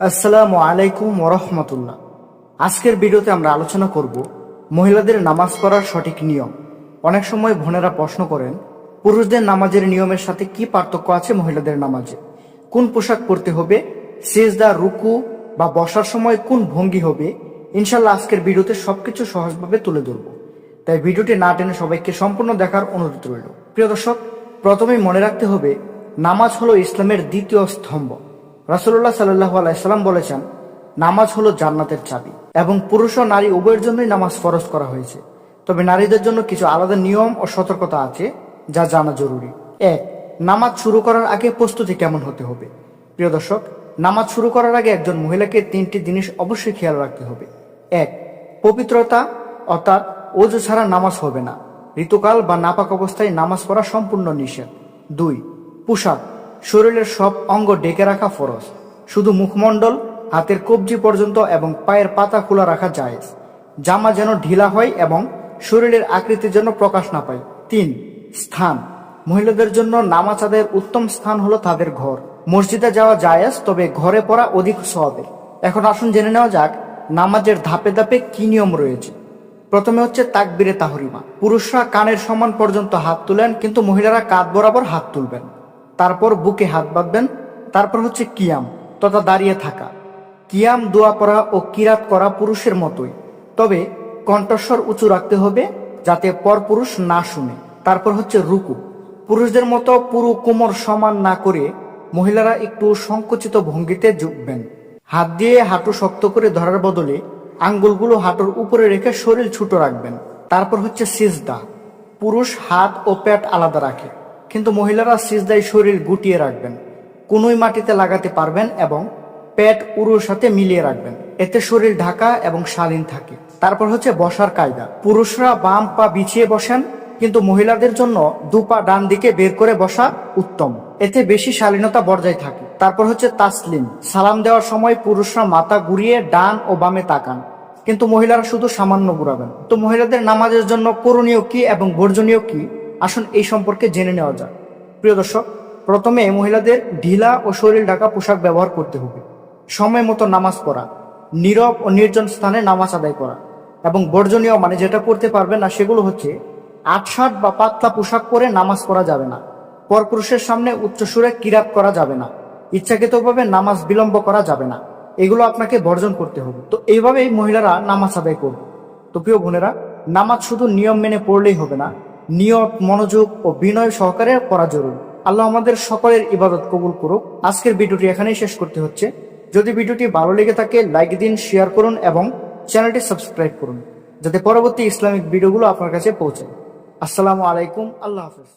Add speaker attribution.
Speaker 1: আসসালামু আলাইকুম ওরহমতুল্লাহ আজকের ভিডিওতে আমরা আলোচনা করব মহিলাদের নামাজ পড়ার সঠিক নিয়ম। অনেক সময় বোনেরা প্রশ্ন করেন, পুরুষদের নামাজের নিয়মের সাথে কি পার্থক্য আছে মহিলাদের নামাজে? কোন পোশাক পরতে হবে? সেজদা, রুকু বা বসার সময় কোন ভঙ্গি হবে? ইনশাল্লাহ আজকের ভিডিওতে সবকিছু সহজভাবে তুলে ধরব। তাই ভিডিওটি না টেনে সবাইকে সম্পূর্ণ দেখার অনুরোধ রইল। প্রিয় দর্শক, প্রথমেই মনে রাখতে হবে, নামাজ হলো ইসলামের দ্বিতীয় স্তম্ভ। রাসুল্লাহ সাল্লাহ আলাইসাল্লাম বলেছেন, নামাজ হলো জান্নাতের চাবি এবং পুরুষ ও নারী উভয়ের জন্যই নামাজ ফরজ করা হয়েছে। তবে নারীদের জন্য কিছু আলাদা নিয়ম ও সতর্কতা আছে যা জানা জরুরি। এক, নামাজ শুরু করার আগে প্রস্তুতি কেমন হতে হবে? প্রিয় দর্শক, নামাজ শুরু করার আগে একজন মহিলাকে তিনটি জিনিস অবশ্যই খেয়াল রাখতে হবে। এক, পবিত্রতা, অর্থাৎ ওজু ছাড়া নামাজ হবে না। ঋতুকাল বা নাপাক অবস্থায় নামাজ পড়া সম্পূর্ণ নিষেধ। দুই, পোশাক। শরীরের সব অঙ্গ ডেকে রাখা ফরজ। শুধু মুখমণ্ডল, হাতের কবজি পর্যন্ত এবং পায়ের পাতা খোলা রাখা যায় জামা যেন ঢিলা হয় এবং শরীরের আকৃতি যেন প্রকাশ না পায়। তিন, স্থান। মহিলাদের জন্য নামাজ আদায়ের উত্তম স্থান হলো তাদের ঘর। মসজিদে যাওয়া জায়েজ, তবে ঘরে পড়া অধিক সবের এখন আসুন জেনে নেওয়া যাক নামাজের ধাপে ধাপে কি নিয়ম রয়েছে। প্রথমে হচ্ছে তাকবিরে তাহরিমা। পুরুষরা কানের সমান পর্যন্ত হাত তুলেন, কিন্তু মহিলারা কাঁধ বরাবর হাত তুলবেন। তারপর বুকে হাত বাঁধবেন, তারপর হচ্ছে কিয়াম, তথা দাঁড়িয়ে থাকা। কিয়াম দোয়া পড়া ও কিরাত করা পুরুষের মতোই। তবে কণ্ঠস্বর উঁচু রাখতে হবে যাতে পরপুরুষ না শুনে। তারপর হচ্ছে রুকু। পুরুষদের মতো পুরো কোমর সমান না করে মহিলারা একটু সংকুচিত ভঙ্গিতে ঝুঁকবেন। হাত দিয়ে হাঁটু শক্ত করে ধরার বদলে আঙ্গুলগুলো হাঁটুর উপরে রেখে শরীর ছুটো রাখবেন। তারপর হচ্ছে সিজদা। পুরুষ হাত ও পেট আলাদা রাখে। কিন্তু মহিলারা সিজদায় শরীর গুটিয়ে রাখবেন, কোনোই মাটিতে লাগাতে পারবেন এবং পেট উরুর সাথে মিলিয়ে রাখবেন। এতে শরীর ঢাকা এবং শালীন থাকে। তারপর হচ্ছে বসার কায়দা। পুরুষরা বাম পা বিছিয়ে বসেন, কিন্তু মহিলাদের জন্য দুপা ডান দিকে বের করে বসা উত্তম। এতে বেশি শালীনতা বজায় থাকে। তারপর হচ্ছে তাসলিম। সালাম দেওয়ার সময় পুরুষরা মাথা ঘুরিয়ে ডান ও বামে তাকান, কিন্তু মহিলারা শুধু সামান্য ঘুরাবেন। তো মহিলাদের নামাজের জন্য করণীয় কি এবং বর্জনীয় কি? আসুন এই সম্পর্কে জেনে নেওয়া যাক। প্রিয় দর্শক, প্রথমে মহিলাদের ঢিলা ও শরীর ঢাকা পোশাক ব্যবহার করতে হবে। সময় মতো নামাজ পড়া, নীরব ও নির্জন স্থানে নামাজ আদায় করা এবং বর্জনীয় মানে যেটা করতে পারবে না সেগুলো হচ্ছে আটশাট বা পাতলা পোশাক পরে নামাজ পড়া যাবে না, পরপুরুষের সামনে উচ্চস্বরে কিরাত করা যাবে না, ইচ্ছাকৃতভাবে নামাজ বিলম্ব করা যাবে না, এগুলো আপনাকে বর্জন করতে হবে। তো এইভাবেই মহিলারা নামাজ আদায় করবে। তো প্রিয় বোনেরা, নামাজ শুধু নিয়ম মেনে পড়লেই হবে না নিয়ত, মনোযোগ ও বিনয় সহকারে করা জরুরি। আল্লাহ আমাদের সকলের ইবাদত কবুল করুক। আজকের ভিডিওটি এখানেই শেষ করতে হচ্ছে। যদি ভিডিওটি ভালো লেগে থাকে, লাইক দিন, শেয়ার করুন এবং চ্যানেলটি সাবস্ক্রাইব করুন, যাতে পরবর্তী ইসলামিক ভিডিওগুলো আপনার কাছে পৌঁছায়। আসসালামু আলাইকুম। আল্লাহ হাফেজ।